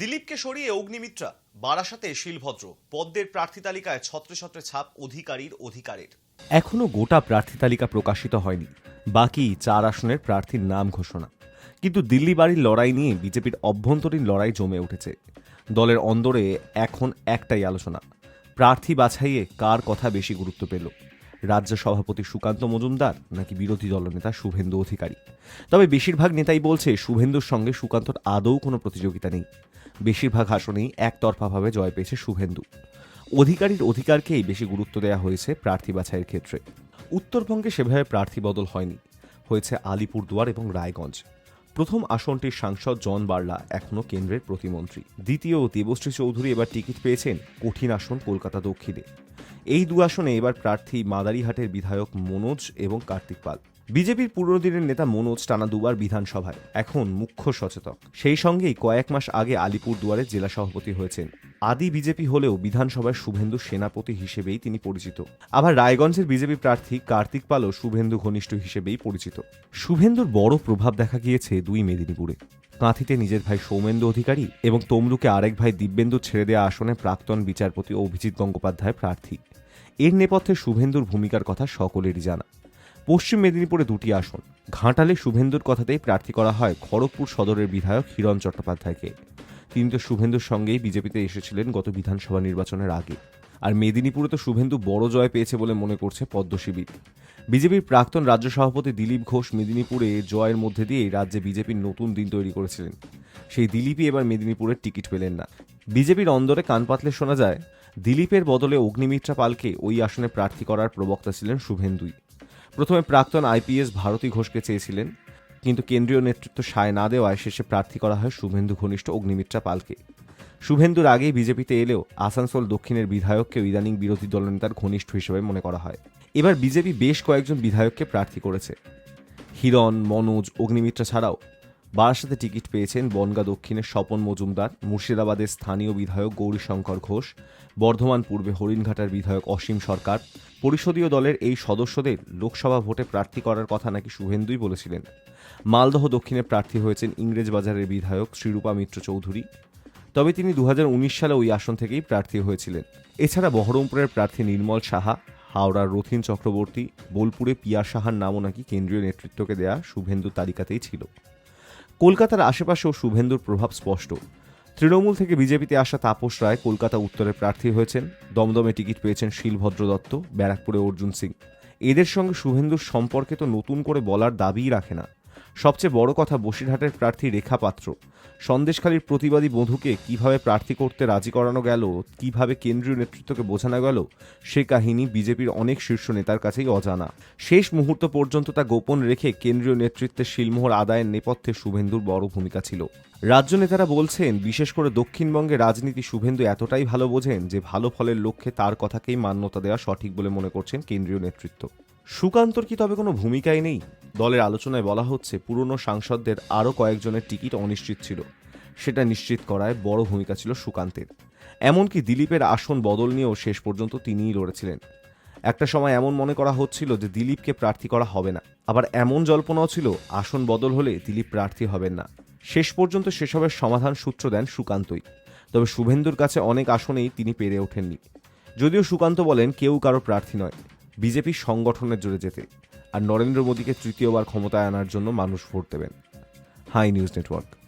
দিলীপকে সরিয়ে অগ্নিমিত্রা, বারাসাতে শিলভদ্র, পদ্মের প্রার্থী তালিকায় ছত্রে ছত্রে ছাপ অধিকারীর অধিকারের। এখনও গোটা প্রার্থী তালিকা প্রকাশিত হয়নি, বাকি চার আসনের প্রার্থীর নাম ঘোষণা। কিন্তু দিল্লি বাড়ির লড়াই নিয়ে বিজেপির অভ্যন্তরীণ লড়াই জমে উঠেছে। দলের অন্দরে এখন একটাই আলোচনা, প্রার্থী বাছাইয়ে কার কথা বেশি গুরুত্ব পেল? রাজ্য সভাপতি সুকান্ত মজুমদার নাকি বিরোধী দলনেতা শুভেন্দু অধিকারী? তবে বেশিরভাগ নেতাই বলছে শুভেন্দুর সঙ্গে সুকান্তর আদৌ কোনো প্রতিযোগিতা নেই। বেশিরভাগ আসনেই একতরফাভাবে জয় পেয়েছে শুভেন্দু। অধিকারীর অধিকারকেই বেশি গুরুত্ব দেওয়া হয়েছে প্রার্থী বাছাইয়ের ক্ষেত্রে। উত্তরবঙ্গে সেভাবে প্রার্থী বদল হয়নি, হয়েছে আলিপুরদুয়ার এবং রায়গঞ্জ। প্রথম আসনটির সাংসদ জন বার্লা এখনও কেন্দ্রের প্রতিমন্ত্রী। দ্বিতীয় দেবশ্রী চৌধুরী এবার টিকিট পেয়েছেন কঠিন আসন কলকাতা দক্ষিণে। এই দু আসনে এবার প্রার্থী মাদারিহাটের বিধায়ক মনোজ এবং কার্তিক পাল। বিজেপির পুরনো দিনের নেতা মনোজ টানা দুবার বিধানসভায়, এখন মুখ্য সচেতক। সেই সঙ্গেই কয়েক মাস আগে আলিপুর দুয়ারে জেলা সভাপতি হয়েছেন আদি বিজেপি হলেও বিধানসভায় শুভেন্দু সেনাপতি হিসেবেই তিনি পরিচিত। আবার রায়গঞ্জের বিজেপি প্রার্থী কার্তিক পালও শুভেন্দু ঘনিষ্ঠ হিসেবেই পরিচিত। শুভেন্দুর বড় প্রভাব দেখা গিয়েছে দুই মেদিনীপুরে। কাঁথিতে নিজের ভাই সৌমেন্দু অধিকারী এবং তমলুকে আরেক ভাই দিব্যেন্দু ছেড়ে দেওয়া আসনে প্রাক্তন বিচারপতি অভিজিৎ গঙ্গোপাধ্যায় প্রার্থী। এর নেপথ্যে শুভেন্দুর ভূমিকার কথা সকলেরই জানা। পশ্চিম মেদিনীপুরে দুটি আসন। ঘাটালে শুভেন্দুর কথাতেই প্রার্থী করা হয় খড়গপুর সদরের বিধায়ক হিরণ চট্টোপাধ্যায়কে। তিনি তো শুভেন্দুর সঙ্গেই বিজেপিতে এসেছিলেন গত বিধানসভা নির্বাচনের আগে। আর মেদিনীপুরে তো শুভেন্দু বড় জয় পেয়েছে বলে মনে করছে পদ্ম শিবির। বিজেপির প্রাক্তন রাজ্য সভাপতি দিলীপ ঘোষ মেদিনীপুরে জয়ের মধ্যে দিয়েই রাজ্যে বিজেপির নতুন দিন তৈরি করেছিলেন। সেই দিলীপই এবার মেদিনীপুরের টিকিট পেলেন না। বিজেপির অন্দরে কান পাতলে শোনা যায়, দিলীপের বদলে অগ্নিমিত্রা পালকে ওই আসনে প্রার্থী করার প্রবক্তা ছিলেন শুভেন্দুই। প্রথমে প্রাক্তন আইপিএস ভারতী ঘোষকে চেয়েছিলেন কিন্তু কেন্দ্রীয় নেতৃত্ব সায় না দেওয়ায় শেষে প্রার্থী করা হয় শুভেন্দু ঘনিষ্ঠ অগ্নিমিত্রা পালকে। শুভেন্দুর আগেই বিজেপিতে এলেও আসানসোল দক্ষিণের বিধায়ককেও ইদানিং বিরোধী দলনেতার ঘনিষ্ঠ হিসেবে মনে করা হয়। এবার বিজেপি বেশ কয়েকজন বিধায়ককে প্রার্থী করেছে। হিরণ, মনোজ, অগ্নিমিত্রা ছাড়াও বারাসাতে টিকিট পেয়েছেন বনগা দক্ষিণের স্বপন মজুমদার, মুর্শিদাবাদের স্থানীয় বিধায়ক গৌরীশঙ্কর ঘোষ, বর্ধমান পূর্বে হরিণঘাটার বিধায়ক অসীম সরকার। পরিষদীয় দলের এই সদস্যদের লোকসভা ভোটে প্রার্থী করার কথা নাকি শুভেন্দুই বলেছিলেন। মালদহ দক্ষিণে প্রার্থী হয়েছেন ইংরেজবাজারের বিধায়ক শ্রীরূপা মিত্র চৌধুরী। তবে তিনি দু হাজার উনিশ সালে ওই আসন থেকেই প্রার্থী হয়েছিলেন। এছাড়া বহরমপুরের প্রার্থী নির্মল সাহা, হাওড়ার রথিন চক্রবর্তী, বোলপুরে পিয়া সাহার নামও নাকি কেন্দ্রীয় নেতৃত্বকে দেয়া শুভেন্দুর তালিকাতেই ছিল। কলকাতার আশেপাশেও শুভেন্দুর প্রভাব স্পষ্ট। তৃণমূল থেকে বিজেপিতে আসা তাপস রায় কলকাতা উত্তরের প্রার্থী হয়েছেন। দমদমে টিকিট পেয়েছেন শিলভদ্র দত্ত, ব্যারাকপুরে অর্জুন সিং। এদের সঙ্গে শুভেন্দুর সম্পর্কে তো নতুন করে বলার দাবিই রাখে না। সবচেয়ে বড় কথা বসিরহাটের প্রার্থী রেখা পাত্র। সন্দেশখালীর প্রতিবাদী বধূকে কীভাবে প্রার্থী করতে রাজি করানো গেল, কীভাবে কেন্দ্রীয় নেতৃত্বকে বোঝানো গেল, সে কাহিনী বিজেপির অনেক শীর্ষ নেতার কাছেই অজানা। শেষ মুহূর্ত পর্যন্ত তা গোপন রেখে কেন্দ্রীয় নেতৃত্বের শিলমোহর আদায়ের নেপথ্যে শুভেন্দুর বড় ভূমিকা ছিল। রাজ্য নেতারা বলছেন, বিশেষ করে দক্ষিণবঙ্গে রাজনীতি শুভেন্দু এতটাই ভালো বোঝেন যে ভালো ফলের লক্ষ্যে তার কথাকেই মান্যতা দেওয়া সঠিক বলে মনে করছেন কেন্দ্রীয় নেতৃত্ব। সুকান্তর কি তবে কোনো ভূমিকাই নেই? দলের আলোচনায় বলা হচ্ছে, পুরনো সাংসদদের আরও কয়েকজনের টিকিট অনিশ্চিত ছিল। সেটা নিশ্চিত করায় বড় ভূমিকা ছিল সুকান্তের। এমনকি দিলীপের আসন বদল নিয়েও শেষ পর্যন্ত তিনিই লড়েছিলেন। একটা সময় এমন মনে করা হচ্ছিল যে দিলীপকে প্রার্থী করা হবে না। আবার এমন জল্পনাও ছিল, আসন বদল হলে দিলীপ প্রার্থী হবেন না। শেষ পর্যন্ত সেসবের সমাধান সূত্র দেন সুকান্তই। তবে শুভেন্দুর কাছে অনেক আসনেই তিনি পেরে ওঠেননি। যদিও সুকান্ত বলেন, কেউ কারও প্রার্থী নয়। বিজেপি সংগঠনের জোরে যেতে, আর নরেন্দ্র মোদীকে তৃতীয়বার ক্ষমতায় আনার জন্য মানুষ ভোট দেবেন। Hi News Network.